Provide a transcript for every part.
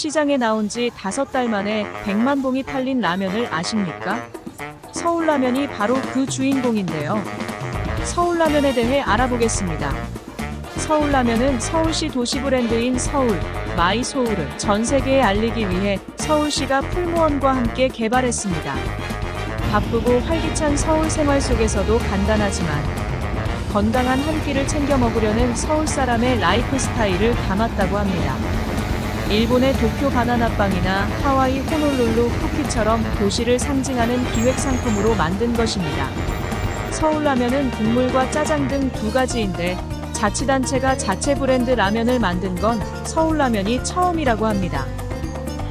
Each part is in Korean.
시장에 나온 지 다섯 달 만에 100만 봉이 팔린 라면을 아십니까? 서울라면이 바로 그 주인공인데요. 서울라면에 대해 알아보겠습니다. 서울라면은 서울시 도시 브랜드인 서울, 마이 소울을 전 세계에 알리기 위해 서울시가 풀무원과 함께 개발했습니다. 바쁘고 활기찬 서울 생활 속에서도 간단하지만 건강한 한 끼를 챙겨 먹으려는 서울 사람의 라이프 스타일을 담았다고 합니다. 일본의 도쿄 바나나빵이나 하와이 호놀룰루 쿠키처럼 도시를 상징하는 기획 상품으로 만든 것입니다. 서울 라면은 국물과 짜장 등 두 가지인데 자치단체가 자체 브랜드 라면을 만든 건 서울 라면이 처음이라고 합니다.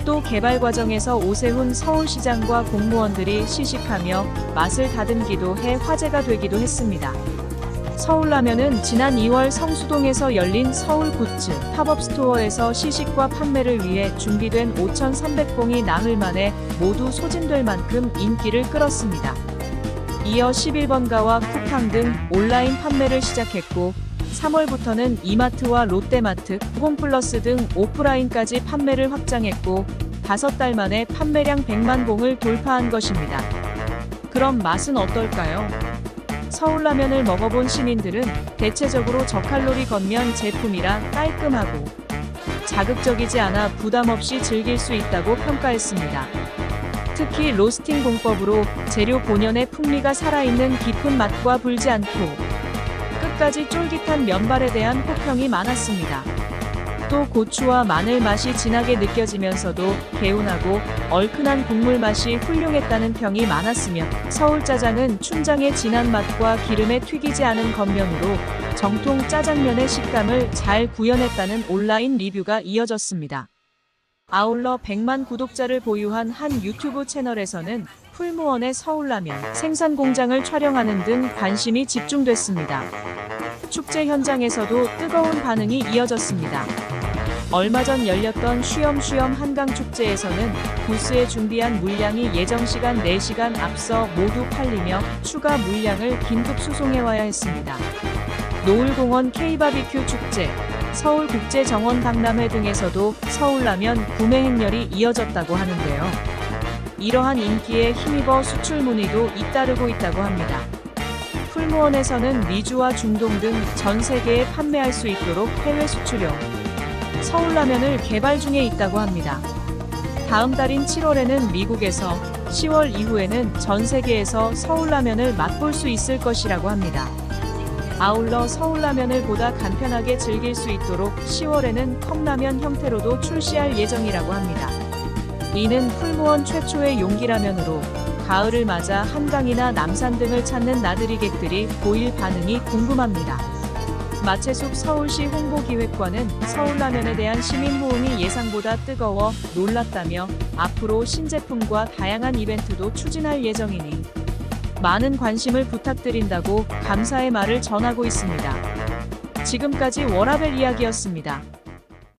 또 개발 과정에서 오세훈 서울시장과 공무원들이 시식하며 맛을 다듬기도 해 화제가 되기도 했습니다. 서울라면은 지난 2월 성수동에서 열린 서울 굿즈 팝업 스토어에서 시식과 판매를 위해 준비된 5,300봉이 나흘 만에 모두 소진될 만큼 인기를 끌었습니다. 이어 11번가와 쿠팡 등 온라인 판매를 시작했고 3월부터는 이마트와 롯데마트, 홈플러스 등 오프라인까지 판매를 확장했고 5달 만에 판매량 100만 봉을 돌파한 것입니다. 그럼 맛은 어떨까요? 서울라면을 먹어본 시민들은 대체적으로 저칼로리 겉면 제품이라 깔끔하고 자극적이지 않아 부담 없이 즐길 수 있다고 평가했습니다. 특히 로스팅 공법으로 재료 본연의 풍미가 살아있는 깊은 맛과 불지 않고 끝까지 쫄깃한 면발에 대한 호평이 많았습니다. 또 고추와 마늘 맛이 진하게 느껴지면서도 개운하고 얼큰한 국물 맛이 훌륭했다는 평이 많았으며 서울 짜장은 춘장의 진한 맛과 기름에 튀기지 않은 겉면으로 정통 짜장면의 식감을 잘 구현했다는 온라인 리뷰가 이어졌습니다. 아울러 100만 구독자를 보유한 한 유튜브 채널에서는 풀무원의 서울라면 생산 공장을 촬영하는 등 관심이 집중됐습니다. 축제 현장에서도 뜨거운 반응이 이어졌습니다. 얼마 전 열렸던 쉬엄쉬엄 한강축제에서는 부스에 준비한 물량이 예정 시간 4시간 앞서 모두 팔리며 추가 물량을 긴급 수송해와야 했습니다. 노을공원 K바비큐 축제, 서울국제정원 박람회 등에서도 서울라면 구매 행렬이 이어졌다고 하는데요. 이러한 인기에 힘입어 수출 문의도 잇따르고 있다고 합니다. 풀무원에서는 미주와 중동 등 전 세계에 판매할 수 있도록 해외 수출용 서울라면을 개발 중에 있다고 합니다. 다음 달인 7월에는 미국에서 10월 이후에는 전 세계에서 서울라면을 맛볼 수 있을 것이라고 합니다. 아울러 서울라면을 보다 간편하게 즐길 수 있도록 10월에는 컵라면 형태로도 출시할 예정이라고 합니다. 이는 풀무원 최초의 용기라면으로 가을을 맞아 한강이나 남산 등을 찾는 나들이객들이 보일 반응이 궁금합니다. 마채숙 서울시 홍보기획관은 서울라면에 대한 시민 호응이 예상보다 뜨거워 놀랐다며 앞으로 신제품과 다양한 이벤트도 추진할 예정이니 많은 관심을 부탁드린다고 감사의 말을 전하고 있습니다. 지금까지 워라벨 이야기였습니다.